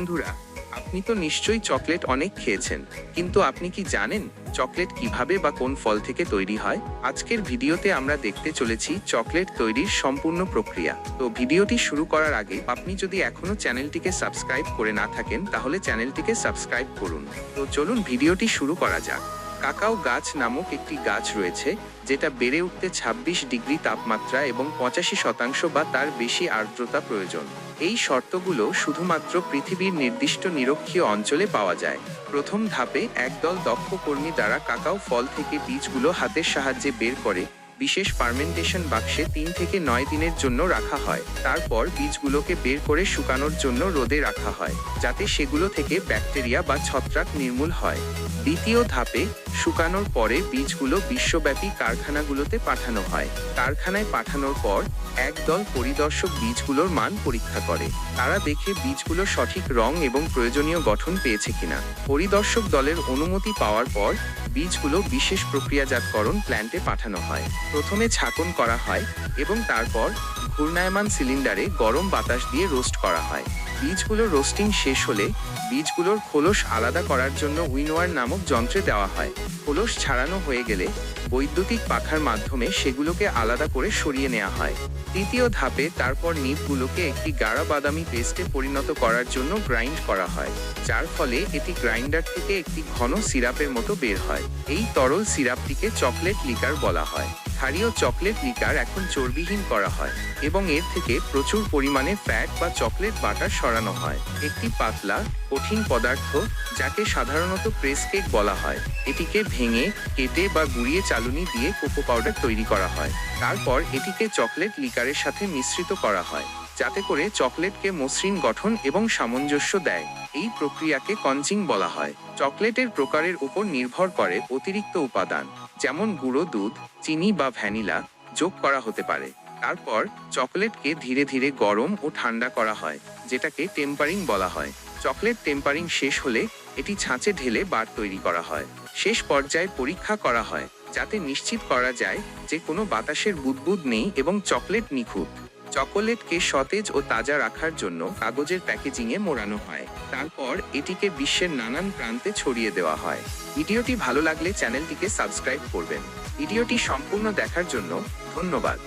বন্ধুরা, আপনি তো নিশ্চয়ই চকলেট অনেক খেয়েছেন, কিন্তু আপনি কি জানেন চকলেট কীভাবে বা কোন ফল থেকে তৈরি হয়? আজকের ভিডিওতে আমরা দেখতে চলেছি চকলেট তৈরির সম্পূর্ণ প্রক্রিয়া। তো ভিডিওটি শুরু করার আগে আপনি যদি এখনও চ্যানেলটিকে সাবস্ক্রাইব করে না থাকেন, তাহলে চ্যানেলটিকে সাবস্ক্রাইব করুন। তো চলুন ভিডিওটি শুরু করা যাক। কাকাও গাছ নামক একটি গাছ রয়েছে, যেটা বেড়ে উঠতে ২৬ ডিগ্রি তাপমাত্রা এবং পঁচাশি শতাংশ বা তার বেশি আর্দ্রতা প্রয়োজন। এই শর্তগুলো শুধুমাত্র পৃথিবীর নির্দিষ্ট নিরক্ষীয় অঞ্চলে পাওয়া যায়। প্রথম ধাপে একদল দক্ষ কর্মী দ্বারা কাকাও ফল থেকে বীজগুলো হাতের সাহায্যে বের করে বিশেষ ফার্মেন্টেশন বাক্সে তিন থেকে নয় দিনের জন্য রাখা হয়। তারপর বীজগুলোকে বের করে শুকানোর জন্য রোদে রাখা হয়, যাতে সেগুলো থেকে ব্যাকটেরিয়া বা ছত্রাক নির্মূল হয়। দ্বিতীয় ধাপে, শুকানোর পরে বীজগুলো বিশ্বব্যাপী কারখানাগুলোতে পাঠানো হয়। কারখানায় পাঠানোর পর একদল পরিদর্শক বীজগুলোর মান পরীক্ষা করে। তারা দেখে বীজগুলো সঠিক রং এবং প্রয়োজনীয় গঠন পেয়েছে কিনা। পরিদর্শক দলের অনুমতি পাওয়ার পর বীজগুলো বিশেষ প্রক্রিয়াজাতকরণ প্ল্যান্টে পাঠানো হয়। প্রথমে ছাকন করা হয় এবং তারপর ঘূর্ণায়মান সিলিন্ডারে গরম বাতাস দিয়ে রোস্ট করা হয়। বীজগুলো রোস্টিং শেষ হলে বীজগুলোর খোলস আলাদা করার জন্য উইনোয়ার নামক যন্ত্রে দেওয়া হয়। খোলস ছাড়ানো হয়ে গেলে বৈদ্যুতিক পাখার মাধ্যমে সেগুলোকে আলাদা করে সরিয়ে নেওয়া হয়। তৃতীয় ধাপে তারপর নিপগুলোকে একটি গাঢ় বাদামি পেস্টে পরিণত করার জন্য গ্রাইন্ড করা হয়, যার ফলে এটি গ্রাইন্ডার থেকে একটি ঘন সিরাপের মতো বের হয়। এই তরল সিরাপটিকে চকলেট লিকার বলা হয়। ক্ষারীয় চকলেট লিকার এখন চর্বিহীন করা হয় এবং এর থেকে প্রচুর পরিমাণে ফ্যাট বা চকলেট বাটার সরানো হয়। একটি পাতলা, কঠিন পদার্থ যাকে সাধারণত প্রেস কেক বলা হয়। এটিকে ভেঙে, কেটে বা গুঁড়িয়ে চালুনি দিয়ে কোকো পাউডার তৈরি করা হয়। তারপর এটিকে চকলেট লিকারের সাথে মিশ্রিত করা হয়। যাতে করে চকলেটকে মসৃণ গঠন এবং সামঞ্জস্য দেয়। এই প্রক্রিয়াকে কঞ্চিং বলা হয়। চকলেটের প্রকারের উপর নির্ভর করে অতিরিক্ত উপাদান, যেমন গুঁড়ো দুধ, চিনি বা ভ্যানিলা, যোগ করা হতে পারে। তারপর চকলেটকে ধীরে ধীরে গরম ও ঠান্ডা করা হয়, যেটাকে টেম্পারিং বলা হয়। চকলেট টেম্পারিং শেষ হলে এটি ছাঁচে ঢেলে বার তৈরি করা হয়। শেষ পর্যায়ে পরীক্ষা করা হয়, যাতে নিশ্চিত করা যায় যে কোনো বাতাসের বুদবুদ নেই এবং চকলেট নিখুঁত। চকোলেটকে সতেজ ও তাজা রাখার জন্য কাগজের প্যাকেজিংয়ে মোড়ানো হয়। তারপর এটিকে বিশ্বের নানান প্রান্তে ছড়িয়ে দেওয়া হয়। ভিডিওটি ভালো লাগলে চ্যানেলটিকে সাবস্ক্রাইব করবেন। ভিডিওটি সম্পূর্ণ দেখার জন্য ধন্যবাদ।